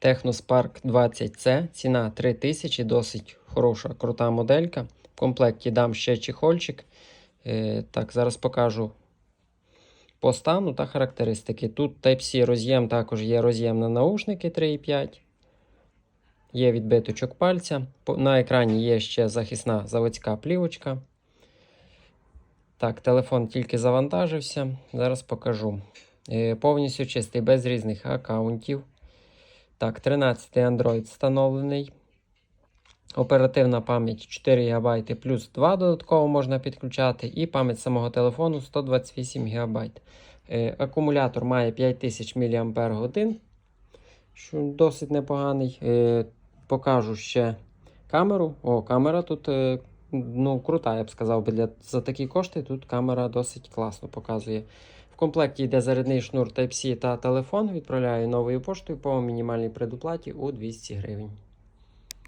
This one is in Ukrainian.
Technospark 20C, ціна 3000, досить хороша, крута моделька. В комплекті дам ще чехольчик. Е, так, зараз покажу по стану та характеристики. Тут Type-C роз'єм, також є роз'єм на наушники 3,5. Є відбиточок пальця. На екрані є ще захисна заводська плівочка. Так, телефон тільки завантажився. Зараз покажу. Е, Повністю чистий, без різних аккаунтів. Так, 13 Android встановлений. Оперативна пам'ять 4 ГБ плюс 2 додатково можна підключати. І пам'ять самого телефону 128 ГБ. Е, Акумулятор має 5000 мАч, що досить непоганий. Е, Покажу ще камеру. О, камера тут е, ну, крута, я б сказав би. Для, за такі кошти тут камера досить класно показує. В комплекті йде зарядний шнур Type-C та телефон. Відправляю новою поштою по мінімальній предоплаті у 200 гривень.